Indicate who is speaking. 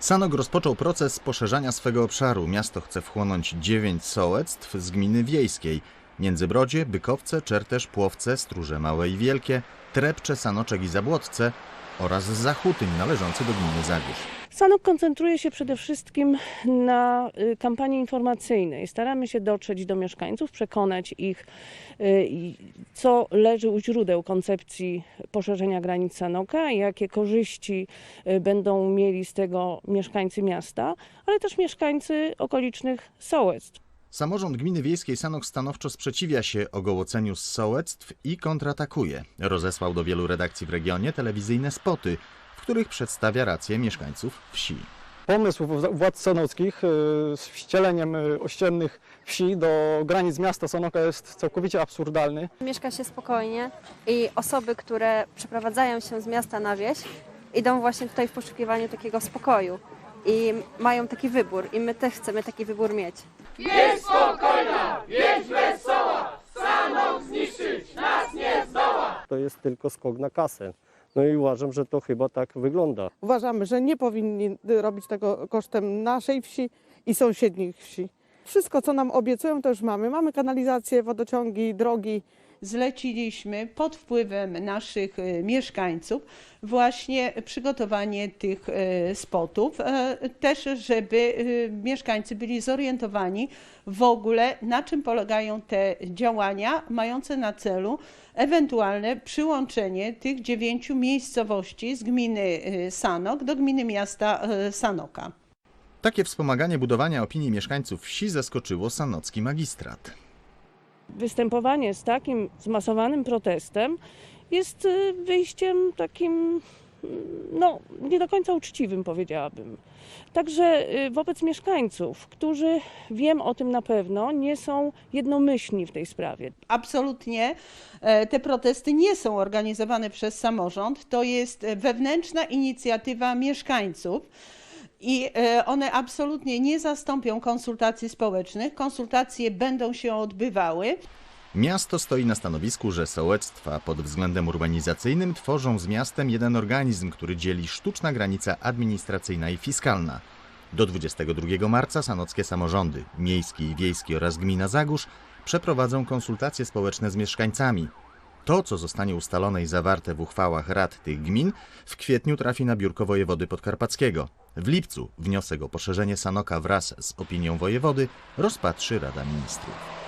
Speaker 1: Sanok rozpoczął proces poszerzania swego obszaru. Miasto chce wchłonąć dziewięć sołectw z gminy wiejskiej. Międzybrodzie, Bykowce, Czertesz, Płowce, Stróże Małe i Wielkie, Trepcze, Sanoczek i Zabłocce oraz Zachutyń należący do gminy Zagórz.
Speaker 2: Sanok koncentruje się przede wszystkim na y, kampanii informacyjnej. Staramy się dotrzeć do mieszkańców, przekonać ich, y, co leży u źródeł koncepcji poszerzenia granic Sanoka, jakie korzyści y, będą mieli z tego mieszkańcy miasta, ale też mieszkańcy okolicznych sołectw.
Speaker 1: Samorząd gminy wiejskiej Sanok stanowczo sprzeciwia się ogołoceniu z sołectw i kontratakuje. Rozesłał do wielu redakcji w regionie telewizyjne spoty, których przedstawia rację mieszkańców wsi.
Speaker 3: Pomysł władz sanockich y, z wcieleniem y, ościennych wsi do granic miasta Sanoka jest całkowicie absurdalny.
Speaker 4: Mieszka się spokojnie i osoby, które przeprowadzają się z miasta na wieś, idą właśnie tutaj w poszukiwaniu takiego spokoju i mają taki wybór i my też chcemy taki wybór mieć.
Speaker 5: to jest tylko skok na kasę. No i uważam, że to chyba tak wygląda.
Speaker 6: Uważamy, że nie powinni robić tego kosztem naszej wsi i sąsiednich wsi. Wszystko, co nam obiecują, to już mamy. Mamy kanalizację, wodociągi, drogi.
Speaker 7: Zleciliśmy pod wpływem naszych e, mieszkańców właśnie przygotowanie tych e, spotów, e, też żeby mieszkańcy byli zorientowani w ogóle na czym polegają te działania mające na celu ewentualne przyłączenie tych dziewięciu miejscowości z gminy Sanok do gminy miasta Sanoka.
Speaker 1: Takie wspomaganie budowania opinii mieszkańców wsi zaskoczyło sanocki magistrat.
Speaker 2: Występowanie z takim zmasowanym protestem jest y, wyjściem takim, no, nie do końca uczciwym, powiedziałabym. Także y, wobec mieszkańców, którzy, wiem o tym na pewno, nie są jednomyślni w tej sprawie.
Speaker 7: Absolutnie e, te protesty nie są organizowane przez samorząd, to jest e, wewnętrzna inicjatywa mieszkańców. I e, one absolutnie nie zastąpią konsultacji społecznych. Konsultacje będą się odbywały.
Speaker 1: Miasto stoi na stanowisku, że sołectwa pod względem urbanizacyjnym tworzą z miastem jeden organizm, który dzieli sztuczna granica administracyjna i fiskalna. Do 22 marca sanockie samorządy, miejski i wiejski oraz gmina Zagórz przeprowadzą konsultacje społeczne z mieszkańcami. To, co zostanie ustalone i zawarte w uchwałach rad tych gmin, w kwietniu trafi na biurko wojewody podkarpackiego. W lipcu wniosek o poszerzenie Sanoka wraz z opinią wojewody rozpatrzy Rada Ministrów.